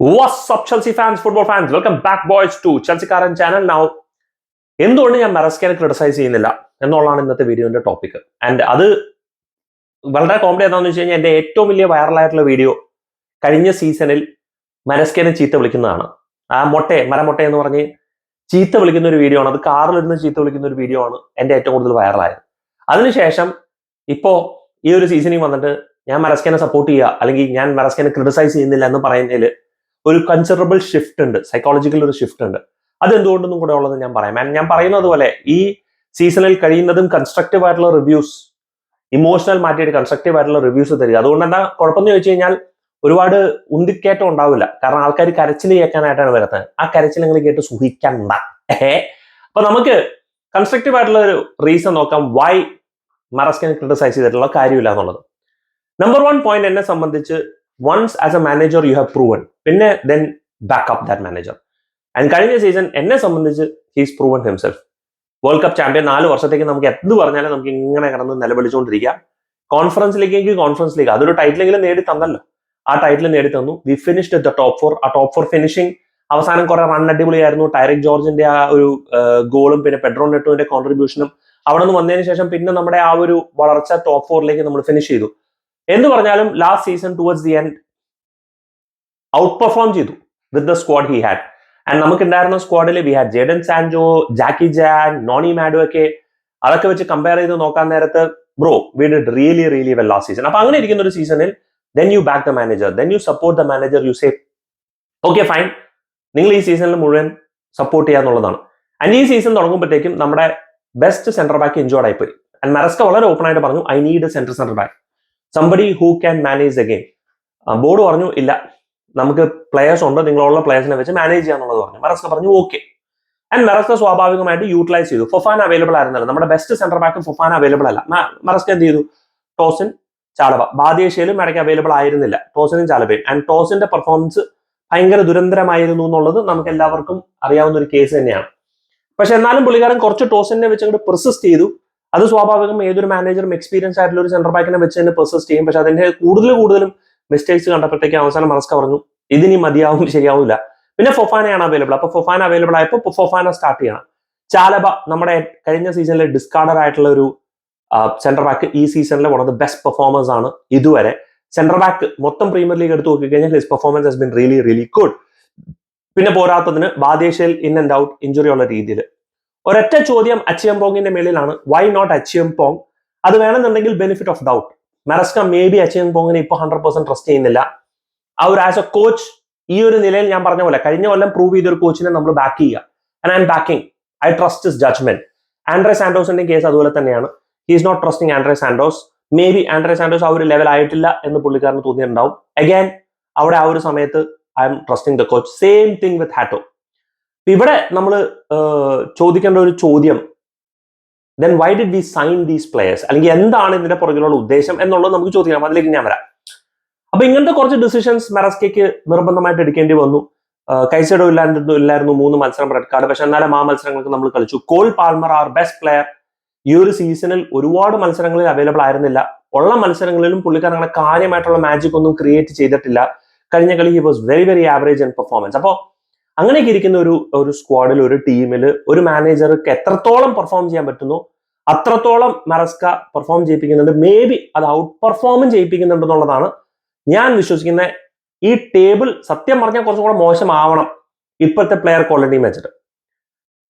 Up, Chelsea fans, football fans? Welcome back, boys, to Chelseakaran channel. Now, എന്തുകൊണ്ട് ഞാൻ മെറസ്കേനെ criticise ചെയ്യുന്നില്ല എന്നുള്ളതാണ് ഇന്നത്തെ വീഡിയോന്റെ ടോപ്പിക് ആൻഡ് അത് വളരെ കോമഡി എന്താണെന്ന് വെച്ച് കഴിഞ്ഞാൽ എന്റെ ഏറ്റവും വലിയ വൈറലായിട്ടുള്ള വീഡിയോ കഴിഞ്ഞ സീസണിൽ മെറസ്കേനെ ചീത്ത വിളിക്കുന്നതാണ് ആ മൊട്ടെ മരമൊട്ടെ എന്ന് പറഞ്ഞ് ചീത്ത വിളിക്കുന്ന ഒരു വീഡിയോ ആണ് അത് കാറിലിരുന്ന് ചീത്ത വിളിക്കുന്ന ഒരു വീഡിയോ ആണ് എന്റെ ഏറ്റവും കൂടുതൽ വൈറലായത് അതിനുശേഷം ഇപ്പോ ഈ ഒരു സീസണിൽ വന്നിട്ട് ഞാൻ മെറസ്കേനെ സപ്പോർട്ട് ചെയ്യുക അല്ലെങ്കിൽ ഞാൻ മെറസ്കേനെ ക്രിട്ടിസൈസ് ചെയ്യുന്നില്ല എന്ന് പറയുന്നതിൽ ഒരു കൺസിഡറബിൾ ഷിഫ്റ്റ് ഉണ്ട്. സൈക്കോളജിക്കൽ ഒരു ഷിഫ്റ്റ് ഉണ്ട്. അത് എന്തുകൊണ്ടെന്നും കൂടെ ഉള്ളത് ഞാൻ പറയാം. ഞാൻ പറയുന്നത് പോലെ ഈ സീസണിൽ കഴിയുന്നതും കൺസ്ട്രക്റ്റീവ് ആയിട്ടുള്ള റിവ്യൂസ് ഇമോഷണൽ മാറ്റിയിട്ട് കൺസ്ട്രക്റ്റീവ് ആയിട്ടുള്ള റിവ്യൂസ് തരിക. അതുകൊണ്ട് എന്താ കുഴപ്പമെന്ന് ചോദിച്ചു കഴിഞ്ഞാൽ ഒരുപാട് ഉന്തിക്കേറ്റം ഉണ്ടാവില്ല. കാരണം ആൾക്കാർ കരച്ചിൽ കേൾക്കാനായിട്ടാണ് വരുന്നത് ആ കരച്ചിൽ നിങ്ങൾ കേട്ട് സുഖിക്കണ്ട. ഏ അപ്പൊ നമുക്ക് കൺസ്ട്രക്റ്റീവ് ആയിട്ടുള്ള ഒരു റീസൺ നോക്കാം. വൈ മറസ്കൻ ക്രിട്ടിസൈസ് ചെയ്തിട്ടുള്ള കാര്യമില്ല എന്നുള്ളത്. നമ്പർ വൺ പോയിന്റ് എന്നെ സംബന്ധിച്ച് once as a manager you have proven പിന്നെ then back up that manager and കഴിഞ്ഞ സീസൺ എന്നെ സംബന്ധിച്ച് he's proven himself world cup champion നാല് വർഷത്തേക്ക് നമുക്ക് എന്ത് പറഞ്ഞാലും നമുക്ക് ഇങ്ങനെ കിടന്ന് നിലവിളിച്ചുകൊണ്ടിരിക്കാം കോൺഫറൻസ് ലീഗെങ്കിൽ കോൺഫറൻസ് ലീഗ് അതൊരു ടൈറ്റിലെങ്കിലും നേടി തന്നല്ലോ. ആ ടൈറ്റിൽ നേടി തന്നു. We finished the top four ആ ടോപ്പ് ഫോർ ഫിനിഷിംഗ് അവസാനം കുറെ റൺ അടിപൊളിയായിരുന്നു. ടൈറിക് ജോർജിന്റെ ആ ഒരു ഗോളും പിന്നെ പെട്രോൺ നെറ്റോന്റെ കോൺട്രിബ്യൂഷനും അവിടെ നിന്ന് വന്നതിന് ശേഷം പിന്നെ നമ്മുടെ ആ ഒരു വളർച്ച ടോപ്പ് ഫോറിലേക്ക് നമ്മൾ ഫിനിഷ് ചെയ്തു. എന്ന് പറഞ്ഞാലും last season towards the end outperform ചെയ്തു with the squad he had and നമുക്ക് ഉണ്ടായിരുന്ന സ്ക്വാഡിൽ we had Jadon Sancho Jackie Jan Noni മാഡോ ഒക്കെ അതൊക്കെ വെച്ച് കമ്പയർ ചെയ്ത് നോക്കാൻ നേരത്ത് bro we did really really well last season അപ്പൊ അങ്ങനെ ഇരിക്കുന്ന ഒരു സീസണിൽ then you back the manager then you support the manager you say okay fine നിങ്ങൾ ഈ സീസണിൽ മുഴുവൻ സപ്പോർട്ട് ചെയ്യാന്നുള്ളതാണ് ആൻഡ് ഈ സീസൺ തുടങ്ങുമ്പോഴത്തേക്കും നമ്മുടെ ബെസ്റ്റ് സെന്റർ ബാക്ക് ഇഞ്ചോർഡ് ആയിപ്പോയി. ആൻഡ് മെറസ്ക വളരെ ഓപ്പൺ ആയിട്ട് പറഞ്ഞു I need centre centre back somebody who can manage the game board പറഞ്ഞു ഇല്ല നമുക്ക് പ്ലെയേഴ്സ് ഉണ്ട് നിങ്ങളുള്ള പ്ലെയേഴ്സിനെ വെച്ച് മാനേജ് ചെയ്യാന്നുള്ളത് പറഞ്ഞു. മെറസ്ക പറഞ്ഞു ഓക്കെ ആൻഡ് മെറസ്ക സ്വാഭാവികമായിട്ട് യൂട്ടിലൈസ് ചെയ്തു. ഫൊഫാൻ അവൈലബിൾ ആയിരുന്നല്ലോ. നമ്മുടെ best centre back Fofana available അല്ല. മെറസ്ക എന്ത് ചെയ്തു? ടോസിൻ ചാടവ ബാദ്യേഷ്യയിലും ഇടയ്ക്ക് അവൈലബിൾ ആയിരുന്നില്ല. ടോസിനും ചാലബയും ആൻഡ് ടോസിന്റെ പെർഫോമൻസ് ഭയങ്കര ദുരന്തരമായിരുന്നു എന്നുള്ളത് നമുക്ക് എല്ലാവർക്കും അറിയാവുന്ന ഒരു കേസ് തന്നെയാണ്. പക്ഷെ എന്നാലും പുള്ളിക്കാരൻ കുറച്ച് ടോസിനെ വെച്ച് അങ്ങോട്ട് പെർസിസ്റ്റ് ചെയ്തു. അത് സ്വാഭാവികം ഏതൊരു മാനേജറും എക്സ്പീരിയൻസ് ആയിട്ടുള്ള ഒരു സെന്റർ ബാക്കിനെ വെച്ച് തന്നെ പെർസിസ്റ്റ് ചെയ്യും. പക്ഷെ അതിന്റെ കൂടുതൽ കൂടുതലും മിസ്റ്റേക്സ് കണ്ടപ്പോഴത്തേക്ക് അവസാനം മനസ്ക പറഞ്ഞു ഇതിനി മതിയാവും ശരിയാവില്ല പിന്നെ ഫൊഫാനയാണ് അവൈലബിൾ അപ്പൊ ഫൊഫാന അവൈലബിൾ ആയപ്പോൾ ഫൊഫാന സ്റ്റാർട്ട് ചെയ്യണം. ചാലബ നമ്മുടെ കഴിഞ്ഞ സീസണിലെ ഡിസ്കാർഡർ ആയിട്ടുള്ള ഒരു സെന്റർ ബാക്ക് ഈ സീസണിലെ one of the best performance ആണ് ഇതുവരെ. സെന്റർ ബാക്ക് മൊത്തം പ്രീമിയർ ലീഗ് എടുത്ത് നോക്കിക്കഴിഞ്ഞാൽ his performance has been really really good പിന്നെ പോരാത്തതിന് ബാദേശയിൽ ഇൻ ആൻഡ് ഔട്ട് ഇഞ്ചുറി ഉള്ള രീതിയിൽ. ഒരൊറ്റ ചോദ്യം അച്ചിയം പോങ്ങിന്റെ മേളിലാണ്. Why not Acheampong? അത് വേണമെന്നുണ്ടെങ്കിൽ benefit of doubt Maresca may be അച്ചിയം പോങ്ങിനെ ഇപ്പൊ ഹൺഡ്രഡ് പെർസെന്റ് ട്രസ്റ്റ് ചെയ്യുന്നില്ല. ആ ഒരു ആസ് എ കോച്ച് ഈ ഒരു നിലയിൽ ഞാൻ പറഞ്ഞ പോലെ കഴിഞ്ഞ കൊല്ലം പ്രൂവ് ചെയ്ത ഒരു കോച്ചിനെ നമ്മൾ ബാക്ക് ചെയ്യുക. And I'm backing I trust his judgement Andre സാൻഡോസിന്റെ case അതുപോലെ തന്നെയാണ്. He is not trusting Andre Santos may be Andre Santos ആ ഒരു ലെവൽ ആയിട്ടില്ല എന്ന് പുള്ളിക്കാരന് തോന്നിയിട്ടുണ്ടാവും. അഗൈൻ അവിടെ ആ ഒരു സമയത്ത് I'm trusting the coach same thing with Hato ഇവിടെ നമ്മൾ ചോദിക്കേണ്ട ഒരു ചോദ്യം then why did we sign these players അല്ലെങ്കിൽ എന്താണ് ഇതിന്റെ പുറകിലുള്ള ഉദ്ദേശം എന്നുള്ളത് നമുക്ക് ചോദിക്കാം. അതിലേക്ക് ഞാൻ വരാം. അപ്പൊ ഇങ്ങനത്തെ കുറച്ച് ഡിസിഷൻസ് മെറസ്കയ്ക്ക് നിർബന്ധമായിട്ട് എടുക്കേണ്ടി വന്നു. കൈസൈഡോ ഇല്ലായിരുന്നു ഇല്ലായിരുന്നു മൂന്ന് മത്സരം റെഡ് കാർഡ്. പക്ഷെ എന്നാലും ആ മത്സരങ്ങൾക്ക് നമ്മൾ കളിച്ചു. Cole Palmer our best player ഈ ഒരു സീസണിൽ ഒരുപാട് മത്സരങ്ങളിൽ അവൈലബിൾ ആയിരുന്നില്ല. ഉള്ള മത്സരങ്ങളിലും പുള്ളിക്കാരൻ അങ്ങനെ കാര്യമായിട്ടുള്ള മാജിക് ഒന്നും ക്രിയേറ്റ് ചെയ്തിട്ടില്ല. കഴിഞ്ഞ കളി he was very very average in performance അപ്പോൾ അങ്ങനെയൊക്കെ ഇരിക്കുന്ന ഒരു ഒരു സ്ക്വാഡിൽ ഒരു ടീമിൽ ഒരു മാനേജർക്ക് എത്രത്തോളം പെർഫോം ചെയ്യാൻ പറ്റുന്നു അത്രത്തോളം മെറസ്ക പെർഫോം ചെയ്യിപ്പിക്കുന്നുണ്ട് മേ ബി അത് ഔട്ട് പെർഫോമും ചെയ്യിപ്പിക്കുന്നുണ്ട് എന്നുള്ളതാണ് ഞാൻ വിശ്വസിക്കുന്ന ഈ ടേബിൾ സത്യം പറഞ്ഞാൽ കുറച്ചും കൂടെ മോശമാവണം ഇപ്പോഴത്തെ പ്ലെയർ ക്വാളിറ്റി വെച്ചിട്ട്.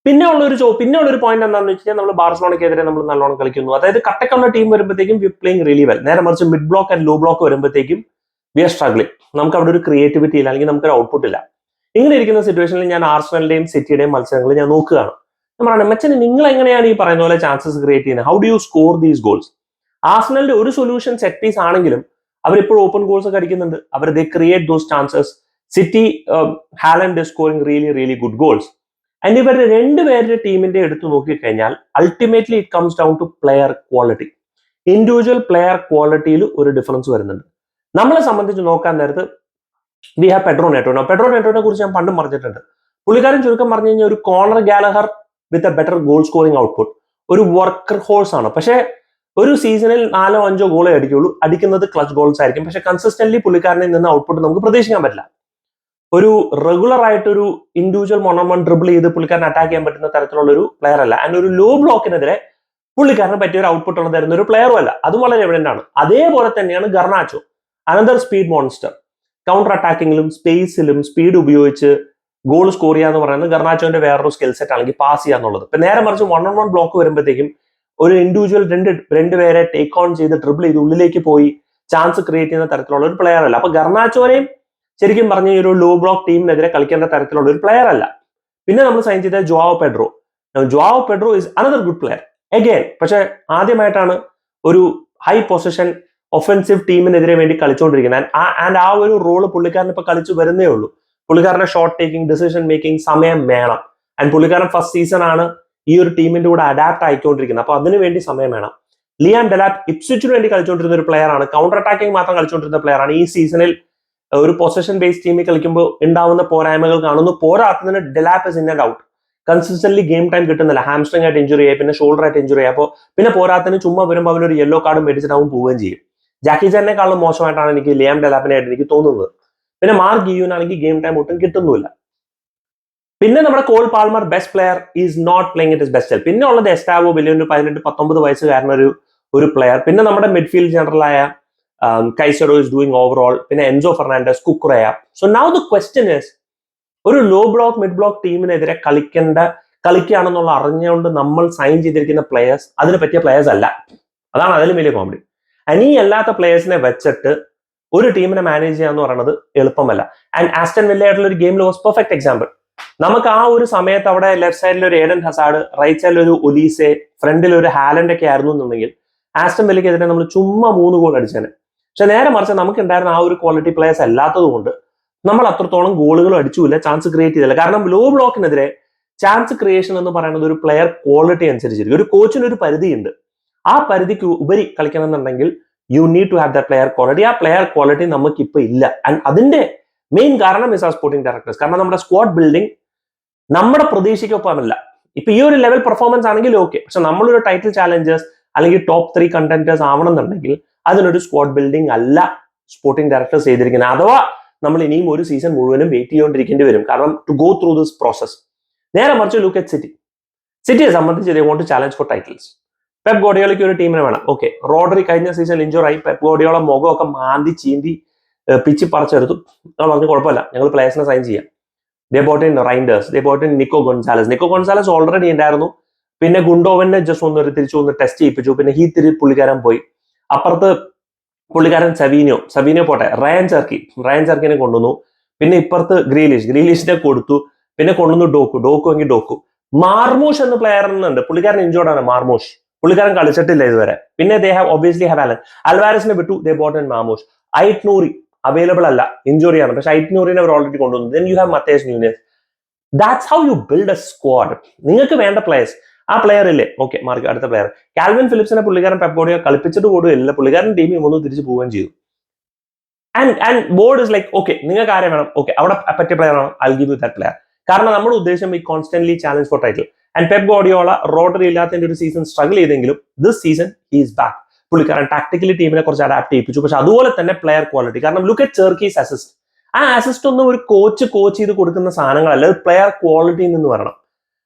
പിന്നെ ഉള്ള ഒരു പിന്നെ ഉള്ള ഒരു പോയിന്റ് എന്താണെന്ന് വെച്ച് കഴിഞ്ഞാൽ നമ്മൾ ബാർസലോണയ്ക്കെതിരെ നമ്മൾ നല്ലോണം കളിക്കുന്നു. അതായത് കട്ടക്കുള്ള ടീം വരുമ്പോഴത്തേക്കും വി പ്ലേയിങ് റിയലി വെൽ നേരെ മറിച്ച് mid block and low block വരുമ്പോഴത്തേക്കും വി ആർ സ്ട്രഗ്ലിംഗ് നമുക്ക് അവിടെ ഒരു ക്രിയേറ്റിവിറ്റി ഇല്ല അല്ലെങ്കിൽ നമുക്കൊരു ഔട്ട്പുട്ട് ഇല്ല. ഇങ്ങനെ ഇരിക്കുന്ന സിറ്റുവേഷനിൽ ഞാൻ ആർസണലിന്റെയും സിറ്റിയുടെയും മത്സരങ്ങൾ ഞാൻ നോക്കുകയാണ്. നമ്മളാണ് മെച്ചന് നിങ്ങൾ എങ്ങനെയാണ് ഈ പറയുന്ന പോലെ ചാൻസസ് ക്രിയേറ്റ് ചെയ്യുന്നത്? How do you score these goals ആർസണലിന്റെ ഒരു സൊല്യൂഷൻ സെറ്റ് പീസ് ആണെങ്കിലും അവരിപ്പോഴും ഓപ്പൺ ഗോൾസ് ഒക്കെ അടിക്കുന്നുണ്ട്. അവർ they create those chances City Haaland scoring really really good goals and ഇവരുടെ രണ്ടുപേരുടെ ടീമിന്റെ എടുത്ത് നോക്കിക്കഴിഞ്ഞാൽ ultimately it comes down to player quality individual player ക്വാളിറ്റിയിൽ ഒരു ഡിഫറൻസ് വരുന്നുണ്ട്. നമ്മളെ സംബന്ധിച്ച് നോക്കാൻ നേരത്ത് വി ഹാവ് പെട്രോ നെറ്റോനോ പെട്രോ നെറ്റോനെ കുറിച്ച് ഞാൻ പണ്ടും പറഞ്ഞിട്ടുണ്ട്. പുള്ളിക്കാരൻ ചുരുക്കം പറഞ്ഞു കഴിഞ്ഞാൽ ഒരു Conor Gallagher with a better goal scoring output ഒരു വർക്കർ ഹോഴ്സ് ആണ്. പക്ഷേ ഒരു സീസണിൽ നാലോ അഞ്ചോ ഗോളേ അടിക്കുള്ളൂ. അടിക്കുന്നത് ക്ലച്ച് ഗോൾസ് ആയിരിക്കും. പക്ഷെ കൺസിസ്റ്റന്റ്ലി പുള്ളിക്കാരനിൽ നിന്ന് ഔട്ട്പുട്ട് നമുക്ക് പ്രതീക്ഷിക്കാൻ പറ്റില്ല. ഒരു റെഗുലർ ആയിട്ട് ഒരു ഇൻഡിവിജ്വൽ മൊണോമൺ ഡ്രിബിൾ ചെയ്ത് പുള്ളിക്കാരൻ അറ്റാക്ക് ചെയ്യാൻ പറ്റുന്ന തരത്തിലുള്ള ഒരു പ്ലെയർ അല്ല. ആൻഡ് ഒരു ലോ ബ്ലോക്കിനെതിരെ പുള്ളിക്കാരന് പറ്റിയ ഒരു ഔട്ട്പുട്ട് ഉള്ള തരുന്ന ഒരു പ്ലെയറും അല്ല. അതും വളരെ എവിഡന്റ് ആണ്. അതേപോലെ തന്നെയാണ് Garnacho another speed monster counter അറ്റാക്കിങ്ങിലും സ്പേസിലും സ്പീഡ് ഉപയോഗിച്ച് ഗോൾ സ്കോർ ചെയ്യുക എന്ന് പറയുന്നത് ഗർണാച്ചോന്റെ വേറൊരു സ്കിൽ സെറ്റ് ആണെങ്കിൽ പാസ് ചെയ്യുക എന്നുള്ളത് ഇപ്പൊ നേരെ മറിച്ച് വൺ ഓൺ വൺ ബ്ലോക്ക് വരുമ്പോഴത്തേക്കും ഒരു ഇൻഡിവിജ്വൽ രണ്ട് രണ്ട് പേരെ ടേക്ക് ഓൺ ചെയ്ത് ഡ്രിബിൾ ചെയ്ത് ഉള്ളിലേക്ക് പോയി ചാൻസ് ക്രിയേറ്റ് ചെയ്യുന്ന തരത്തിലുള്ള ഒരു പ്ലെയർ അല്ല. അപ്പൊ ഗർണാച്ചോനെയും ശരിക്കും പറഞ്ഞ ഒരു ലോ ബ്ലോക്ക് ടീമിനെതിരെ കളിക്കേണ്ട തരത്തിലുള്ള ഒരു പ്ലെയർ അല്ല. പിന്നെ നമ്മൾ സൈൻ ചെയ്ത Joao Pedro Joao Pedro is another good player again പക്ഷെ ആദ്യമായിട്ടാണ് ഒരു ഹൈ പൊസിഷൻ ഒഫൻസീവ് ടീമിനെതിരെ വേണ്ടി കളിച്ചുകൊണ്ടിരിക്കുന്നത് ആൻഡ് ആ ഒരു റോൾ പുള്ളിക്കാരൻ ഇപ്പൊ കളിച്ചു വരുന്നേ ഉള്ളൂ. പുള്ളിക്കാരന്റെ ഷോട്ട് ടേക്കിംഗ് ഡിസിഷൻ മേക്കിംഗ് സമയം വേണം. ആൻഡ് പുള്ളിക്കാരൻ ഫസ്റ്റ് സീസൺ ആണ് ഈ ഒരു ടീമിന്റെ കൂടെ അഡാപ്റ്റ് ആയിക്കൊണ്ടിരിക്കുന്നത്. അപ്പൊ അതിനു വേണ്ടി സമയം വേണം. ലിയാൻ ഡെലാപ് ഇപ്സിച്ചിന് വേണ്ടി കളിച്ചുകൊണ്ടിരുന്ന ഒരു പ്ലെയർ ആണ്. കൗണ്ടർ അറ്റാക്കിംഗ് മാത്രം കളിച്ചുകൊണ്ടിരുന്ന പ്ലെയർ ആണ്. ഈ സീസണിൽ ഒരു പൊസിഷൻ ബേസ്ഡ് ടീമിൽ കളിക്കുമ്പോൾ ഉണ്ടാവുന്ന പോരായ്മകൾ കാണുന്നു. പോരാത്തതിന് Delap is in and out consistent game time കിട്ടുന്നില്ല. ഹാംസ്ട്രിങ് ആയിട്ട് ഇഞ്ചുറി ആയി പിന്നെ ഷോൾഡർ ആയിട്ട് ഇഞ്ചുറി ആയി. അപ്പോൾ പിന്നെ പോരാത്തതിന് ചുമ്മാ വരുമ്പോൾ അവനൊരു യെല്ലോ കാർഡ് മേടിച്ചിട്ട് അവൻ പോവുകയും ചെയ്യും. ജാക്കി ജാനേക്കാളും മോശമായിട്ടാണ് എനിക്ക് ലിയാം ഡെലാപ്പിനെ ആയിട്ട് എനിക്ക് തോന്നുന്നത്. പിന്നെ മാർക്ക് ഗിയൂനാണെങ്കിൽ ഗെയിം ടൈം ഒട്ടും കിട്ടുന്നില്ല പിന്നെ നമ്മുടെ Cole Palmer best player is not playing it is best പിന്നെ ഉള്ളത് എസ്റ്റാവോ വലിയൊരു പതിനെട്ട് പത്തൊമ്പത് വയസ്സുകാരൻ ഒരു ഒരു പ്ലെയർ പിന്നെ നമ്മുടെ മിഡ്ഫീൽഡ് ജനറലായ കൈസഡോ ഇസ് ഡൂയിങ് ഓവറോൾ പിന്നെ Enzo Fernandez Cucurella so now the question is ഒരു ലോ ബ്ലോക്ക് മിഡ് ബ്ലോക്ക് ടീമിനെതിരെ കളിക്കേണ്ട കളിക്കുകയാണെന്നുള്ള അറിഞ്ഞുകൊണ്ട് നമ്മൾ സൈൻ ചെയ്തിരിക്കുന്ന പ്ലെയേഴ്സ് അതിന് പറ്റിയ പ്ലെയേഴ്സ് അല്ല. അതാണ് അതിലും വലിയ കോമഡി അനി അല്ലാത്ത പ്ലേയേഴ്സിനെ വെച്ചിട്ട് ഒരു ടീമിനെ മാനേജ് ചെയ്യുക എന്ന് പറയുന്നത് എളുപ്പമല്ല. ആൻഡ് ആസ്റ്റൻ വില്ലയായിട്ടുള്ള ഒരു ഗെയിമിൽ വാസ് പെർഫെക്റ്റ് എക്സാമ്പിൾ നമുക്ക് ആ ഒരു സമയത്ത് അവിടെ ലെഫ്റ്റ് സൈഡിൽ ഒരു ഏഡൻ ഹസാഡ് റൈറ്റ് സൈഡിൽ ഒരു ഒലീസെ ഫ്രണ്ടിൽ ഒരു ഹാലൻഡ് ഒക്കെ ആയിരുന്നു എന്നുണ്ടെങ്കിൽ ആസ്റ്റൻ വില്ലയ്ക്കെതിരെ നമ്മൾ ചുമ്മാ മൂന്ന് ഗോൾ അടിച്ചേനെ. പക്ഷെ നേരെ മറിച്ച് നമുക്ക് ഉണ്ടായിരുന്ന ആ ഒരു ക്വാളിറ്റി പ്ലേയേഴ്സ് അല്ലാത്തത് കൊണ്ട് നമ്മൾ അത്രത്തോളം ഗോളുകൾ അടിച്ചില്ല ചാൻസ് ക്രിയേറ്റ് ചെയ്തില്ല. കാരണം ലോ ബ്ലോക്കിനെതിരെ ചാൻസ് ക്രിയേഷൻ എന്ന് പറയുന്നത് ഒരു പ്ലെയർ ക്വാളിറ്റി അനുസരിച്ചിരിക്കും. ഒരു കോച്ചിന് ഒരു പരിധിയുണ്ട്. ആ പരിധിക്ക് ഉപരി കളിക്കണമെന്നുണ്ടെങ്കിൽ you need to have the player quality ആ പ്ലെയർ ക്വാളിറ്റി നമുക്ക് ഇപ്പൊ ഇല്ല. ആൻഡ് അതിന്റെ മെയിൻ കാരണം ഇസ് ആ സ്പോർട്ടിംഗ് ഡയറക്ടേഴ്സ് കാരണം നമ്മുടെ സ്ക്വാഡ് ബിൽഡിംഗ് നമ്മുടെ പ്രതീക്ഷയ്ക്കൊപ്പമല്ല. ഇപ്പൊ ഈ ഒരു ലെവൽ പെർഫോമൻസ് ആണെങ്കിൽ ഓക്കെ പക്ഷെ നമ്മളൊരു ടൈറ്റിൽ ചാലഞ്ചേഴ്സ് അല്ലെങ്കിൽ ടോപ്പ് ത്രീ കണ്ടന്റേഴ്സ് ആവണമെന്നുണ്ടെങ്കിൽ അതിനൊരു സ്ക്വാഡ് ബിൽഡിംഗ് അല്ല സ്പോർട്ടിംഗ് ഡയറക്ടേഴ്സ് ചെയ്തിരിക്കുന്നത്. അഥവാ നമ്മൾ ഇനിയും ഒരു സീസൺ മുഴുവനും വെയിറ്റ് ചെയ്തുകൊണ്ടിരിക്കേണ്ടി വരും. കാരണം to go through this process നേരെ മറിച്ച് ലുക്ക് അറ്റ് സിറ്റി സിറ്റിയെ സംബന്ധിച്ച് they want to challenge for titles Pep ഗോഡിയോളയ്ക്ക് ഒരു ടീമിനെ വേണം. ഓക്കെ റോഡറി കഴിഞ്ഞ സീസൺ ഇഞ്ചുർ ആയി. പെപ് ഗോഡിയോള മുഖമൊക്കെ മാന്തി ചീന്തി പിച്ച് പറിച്ചെടുത്തു. നമ്മൾ പറഞ്ഞു കുഴപ്പമില്ല. ഞങ്ങൾ പ്ലേയേഴ്സിനെ സൈൻ ചെയ്യാം. They brought in Reijnders they brought in Nico Gonzalez Nico Gonzalez already ഉണ്ടായിരുന്നു. പിന്നെ ഗുണ്ടോവനെ ജസ്റ്റ് ഒന്ന് തിരിച്ചു ഒന്ന് ടെസ്റ്റ് ചെയ്യിപ്പിച്ചു. പിന്നെ ഹീ തിരി പുള്ളിക്കാരൻ പോയി. അപ്പുറത്ത് പുള്ളിക്കാരൻ സവീനിയോ സവീനിയോ പോട്ടെ. റയൻ ചർക്കി റയൻ ചർക്കിനെ കൊണ്ടുവന്നു. പിന്നെ ഇപ്പുറത്ത് ഗ്രീലിഷ് ഗ്രീലിഷിനെ കൊടുത്തു. പിന്നെ കൊണ്ടുവന്നു ഡോക്കു ഡോക്കു എങ്കിൽ ഡോക്കു മാർമോഷ് എന്ന പ്ലെയർ എന്നുണ്ട് പുള്ളിക്കാരൻ ഇഞ്ചോർഡാണ് മാർമോഷ് പുള്ളിക്കാരൻ കളിച്ചിട്ടില്ല ഇതുവരെ. പിന്നെ they have obviously have Allen അൽവാരസിനെ വിട്ടു. They bought Marmoush Ait Nouri available അല്ല. ഇഞ്ചുറി ആണ്. പക്ഷെ ഐറ്റ് നൂറിനെ അവർ ഓൾറെഡി കൊണ്ടുവന്നു. Then you have Matheus Nunes that's how you build a squad നിങ്ങൾക്ക് വേണ്ട പ്ലേയേഴ്സ് ആ പ്ലെയർ ഇല്ലേ? ഓക്കെ മാർക്ക് അടുത്ത പ്ലെയർ കാൽവിൻ ഫിലിപ്സിനെ പുള്ളിക്കാരൻ പെപ്പോഡിയോ കളിപ്പിച്ചിട്ട് പോലും പുള്ളിക്കാരൻ ടീമിൽ ഒന്ന് തിരിച്ചു പോവുകയും ചെയ്തു. And and board is like okay നിങ്ങൾക്ക് ആരെ വേണം? ഓക്കെ അവിടെ പറ്റിയ പ്ലെയർ ആണ്? അൽ ഗിവ് ദാറ്റ് പ്ലെയർ കാരണം നമ്മുടെ ഉദ്ദേശം ഈ constantly challenge for title and Pep Guardiola Rodri ഇല്ലാത്തതിന്റെ ഒരു സീസൺ സ്ട്രഗിൾ ചെയ്തെങ്കിലും ദിസ് സീസൺ ഹീസ് ബാക്ക് പുള്ളിക്കാരൻ ടാക്ടിക്കലി ടീമിനെ കുറച്ച് അഡാപ്റ്റ് ചെയ്യിപ്പിച്ചു. പക്ഷെ അതുപോലെ തന്നെ പ്ലെയർ ക്വാളിറ്റി കാരണം ലുക്ക് എറ്റ് ചെർക്കീസ് അസിസ്റ്റ് ആ അസിസ്റ്റ് ഒന്നും ഒരു കോച്ച് കോച്ച് ചെയ്ത് കൊടുക്കുന്ന സാധനങ്ങളല്ല. അത് പ്ലെയർ ക്വാളിറ്റിയിൽ നിന്ന് വരണം.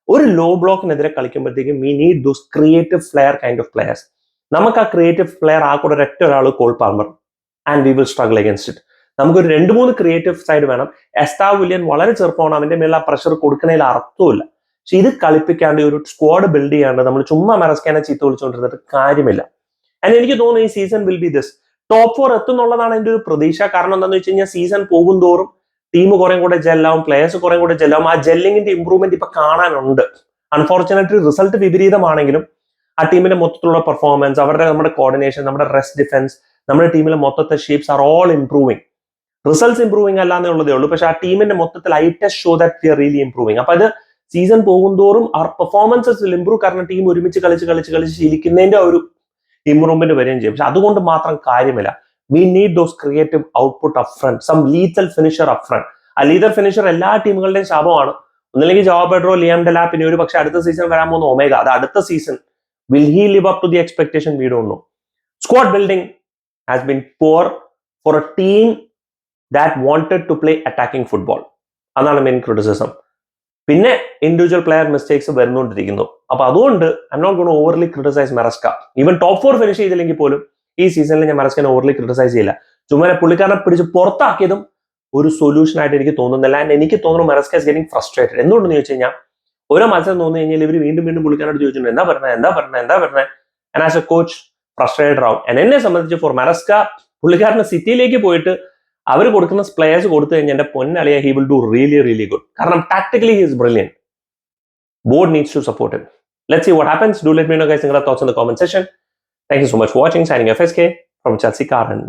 ഒരു ലോ ബ്ലോക്കിനെതിരെ കളിക്കുമ്പോഴത്തേക്കും we need those creative player kind of players നമുക്ക് ആ ക്രിയേറ്റീവ് പ്ലെയർ ആ കൂടെ ഒരൊറ്റ ഒരാൾ Cole Palmer and we will struggle against it നമുക്കൊരു രണ്ട് മൂന്ന് ക്രിയേറ്റീവ് സൈഡ് വേണം. എസ്താ വില്യൻ വളരെ ചെറുപ്പമാണ് അവന്റെ മേലെ ആ പ്രഷർ കൊടുക്കുന്നതിൽ അർത്ഥമില്ല പക്ഷെ ഇത് കളിപ്പിക്കാണ്ട് ഒരു സ്ക്വാഡ് ബിൽഡ് ചെയ്യാണ്ട് നമ്മൾ ചുമ്മാ മെറസ്കാനെ ചീത്ത വിളിച്ചുകൊണ്ടിരുന്നിട്ട് കാര്യമില്ല. ആൻഡ് എനിക്ക് തോന്നുന്നു ഈ season will be this top four എത്തുന്നുള്ളതാണ് എന്റെ ഒരു പ്രതീക്ഷ. കാരണം എന്താണെന്ന് വെച്ച് കഴിഞ്ഞാൽ സീസൺ പോകും തോറും ടീം കുറേ കൂടെ ജെല്ലാവും പ്ലേയേഴ്സ് കുറേ കൂടെ ജെല്ലാവും ആ ജെല്ലിങ്ങിന്റെ ഇമ്പ്രൂവ്മെന്റ് ഇപ്പൊ കാണാനുണ്ട്. അൺഫോർച്ചുനേറ്റ്ലി റിസൾട്ട് വിപരീതമാണെങ്കിലും ആ ടീമിന്റെ മൊത്തത്തിലുള്ള പെർഫോമൻസ് അവരുടെ നമ്മുടെ കോർഡിനേഷൻ നമ്മുടെ റെസ്റ്റ് ഡിഫൻസ് നമ്മുടെ ടീമിലെ മൊത്തത്തെ shapes are all improving results improving അല്ല എന്നുള്ളതേ ഉള്ളൂ. പക്ഷെ ആ ടീമിന്റെ മൊത്തത്തിൽ eye test show that we are really improving അപ്പൊ അത് സീസൺ പോകുന്തോറും ആ പെർഫോമൻസസ് വിൽ ഇംപ്രൂവ് കാരണം ടീം ഒരുമിച്ച് കളിച്ച് കളിച്ച് കളിച്ച് ശീലിക്കുന്നതിന്റെ ഒരു ഇമ്പ്രൂവ്മെന്റ് വരികയും ചെയ്യും. പക്ഷെ അതുകൊണ്ട് മാത്രം കാര്യമില്ല. We need those creative output up front some lethal finisher up front ആ ലീതൽ ഫിനിഷർ എല്ലാ ടീമുകളുടെയും ശാപമാണ്. ഒന്നില്ലെങ്കിൽ ജവാബ് പെഡ്രോ ലിയാം ഡെലാ പിന്നെ ഒരു പക്ഷെ അടുത്ത സീസൺ വരാൻ പോകുന്ന ഒമേഗ. അത് അടുത്ത season will he live up to the expectation we don't know squad building has been poor for a team that wanted to play attacking football അതാണ് മെയിൻ ക്രിറ്റിസിസം പിന്നെ ഇൻഡിവിജ്വൽ പ്ലെയർ മിസ്റ്റേക്സ് വരുന്നുകൊണ്ടിരിക്കുന്നു അപ്പൊ അതുകൊണ്ട് I not gonna overly criticize Maresca even top four finish ചെയ്തില്ലെങ്കിൽ പോലും ഈ സീസണിൽ ഞാൻ മെറസ്കനെ ഓവർലി ക്രിട്ടിസൈസ് ചെയ്യില്ല. ചുമ്മാ പുള്ളിക്കാരനെ പിടിച്ച് പുറത്താക്കിയതും ഒരു സൊല്യൂഷൻ ആയിട്ട് എനിക്ക് തോന്നുന്നില്ല. ആൻഡ് എനിക്ക് തോന്നുന്നു മെറസ്ക ഇസ് ഗെറ്റിംഗ് ഫ്രസ്ട്രേറ്റഡ് എന്തുകൊണ്ടെന്ന് ചോദിച്ചു കഴിഞ്ഞാൽ ഓരോ മത്സരം തോന്നി കഴിഞ്ഞാൽ ഇവർ വീണ്ടും വീണ്ടും പുള്ളിക്കാരോട് ചോദിച്ചിട്ടുണ്ട് എന്താ പറഞ്ഞത് എന്താ പറഞ്ഞത് എന്താ പറഞ്ഞത് and as a coach frustrated ആവും. എന്നെ സംബന്ധിച്ച് ഫോർ മെറസ്ക പുള്ളിക്കാരന് സിറ്റിയിലേക്ക് പോയിട്ട് അവർ കൊടുക്കുന്ന പ്ലേയേഴ്സ് കൊടുത്തു കഴിഞ്ഞാൽ എന്റെ പൊന്നളിയ he will do really really good കാരണം tactically he is brilliant board needs to support him let see what happens do let me know guys നിങ്ങളുടെ thoughts in the comment section thank you so much watching signing F S K from Chelsea കാരൻ